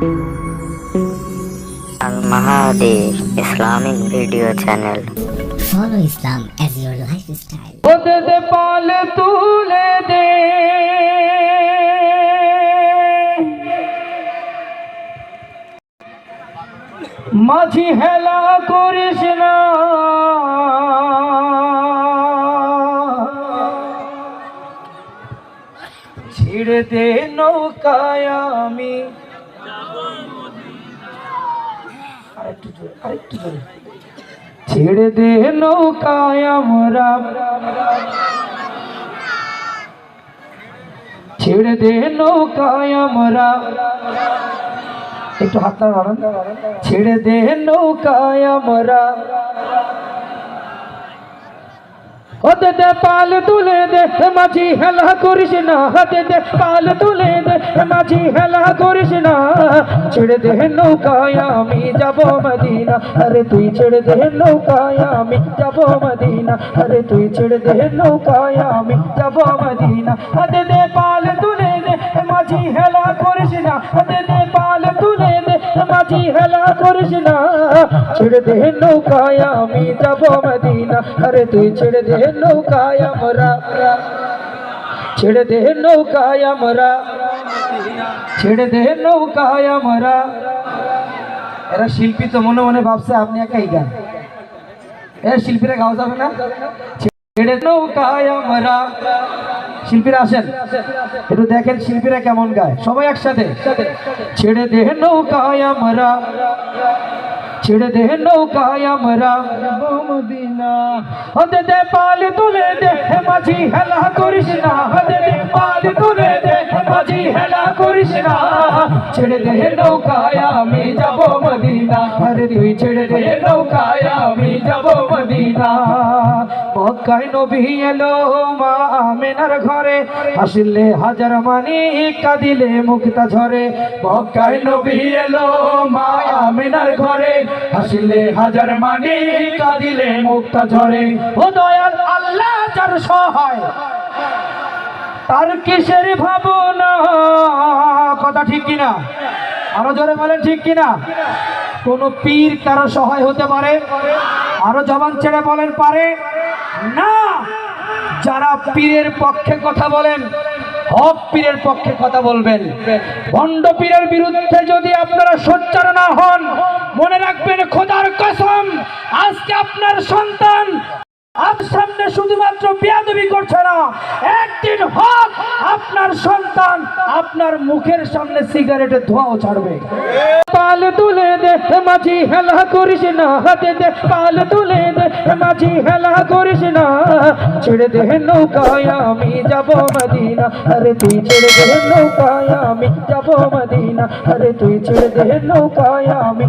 Al Mahadi Islamic Video Channel. Follow Islam as your lifestyle. ওদে দে পাল তুলে দে মাঝি হেলা করিস না ছেড়ে দে নৌকায় আমি আরেকটু জোরে, আরেকটু জোরে। ছেড়ে দে নৌকায় আমরা। ছেড়ে দে নৌকায় আমরা। একটু হাতটা বাড়ান ছেড়ে দে নৌকায় আমরা। হাতে দে পাল তুলে দে মাঝি হেলা করিস না। হাতে দে পাল তুলে মাঝি হেলা করিস না, ছেড়ে দে নৌকায় আমি যাব মদিনা। আরে তুই ছেড়ে দে নৌকায় আমি যাব মদিনা। আরে তুই ছেড়ে দে নৌকায় আমি যাব মদিনা। হাতে দে পাল তুলে দে মাঝি হেলা করিস না। হাতে দে পাল তুলে দে মাঝি হেলা করিস না। ছেড়ে দে নৌকায় আমি যাব মদিনা। আরে তুই ছেড়ে দে নৌকায় আমরা, ছেড়ে দে নৌকায় আমরা। ছেড়ে দে নৌকায় আমরা। এরা শিল্পী তো মনে মনে ভাবছে আপনি একাই গান। এ শিল্পীরা গাওয়া যাবে না? ছেড়ে নৌকায় আমরা। শিল্পীরা আসেন। একটু দেখেন শিল্পীরা কেমন গায়। সবাই একসাথে। ছেড়ে দে নৌকায় আমরা। ছেড়ে দে নৌকায় আমরা। মদিনা হতে দে পাল তুলে দে, মাঝি হেলা করিস না। হতে দে পাল তুলে মাঝি হেলা করিস না। ছেড়ে দে নৌকায়, আমি যাব মদিনা। আরে তুই ছেড়ে দে নৌকায়, আমি যাব মদিনা। মক্কায় নবী এলো মা আমেনার ঘরে। আসলে হাজার মানি কাঁদিলে মুক্তা ঝরে। মক্কায় নবী এলো মা আমেনার ঘরে। আসলে হাজার মানি কাঁদিলে মুক্তা ঝরে। ও দয়াল আল্লাহ যার সহায়। তার কিসের ভাবনা? কথা ঠিক কিনা? আরও জোরে বলেন ঠিক কিনা? কোন পীর কারও সহায় হতে পারে? আরও জবান ছেড়ে বলেন পারে? না! যারা পীরের পক্ষে কথা বলেন, হক পীরের পক্ষে কথা বলবেন। ভণ্ড পীরের বিরুদ্ধে যদি আপনারা সোচ্চার না হন, মনে রাখবেন খোদার কসম, আজকে আপনার সন্তান আজ সামনে শুধুমাত্র বিয়াদবি করছে না। একদিন হক আপনার সন্তান আপনার মুখের সামনে সিগারেটের ধোঁয়াও ছাড়বে। পাল তুলে দে, মাঝি হেলা করিস না, হাতে দে, পাল তুলে দে, মাঝি হেলা করিস না। ছেড়ে দে নৌকায় আমি যাব মদিনা, আরে তুই ছেড়ে দে নৌকায় আমি যাব মদিনা, আরে তুই ছেড়ে দে নৌকায় আমি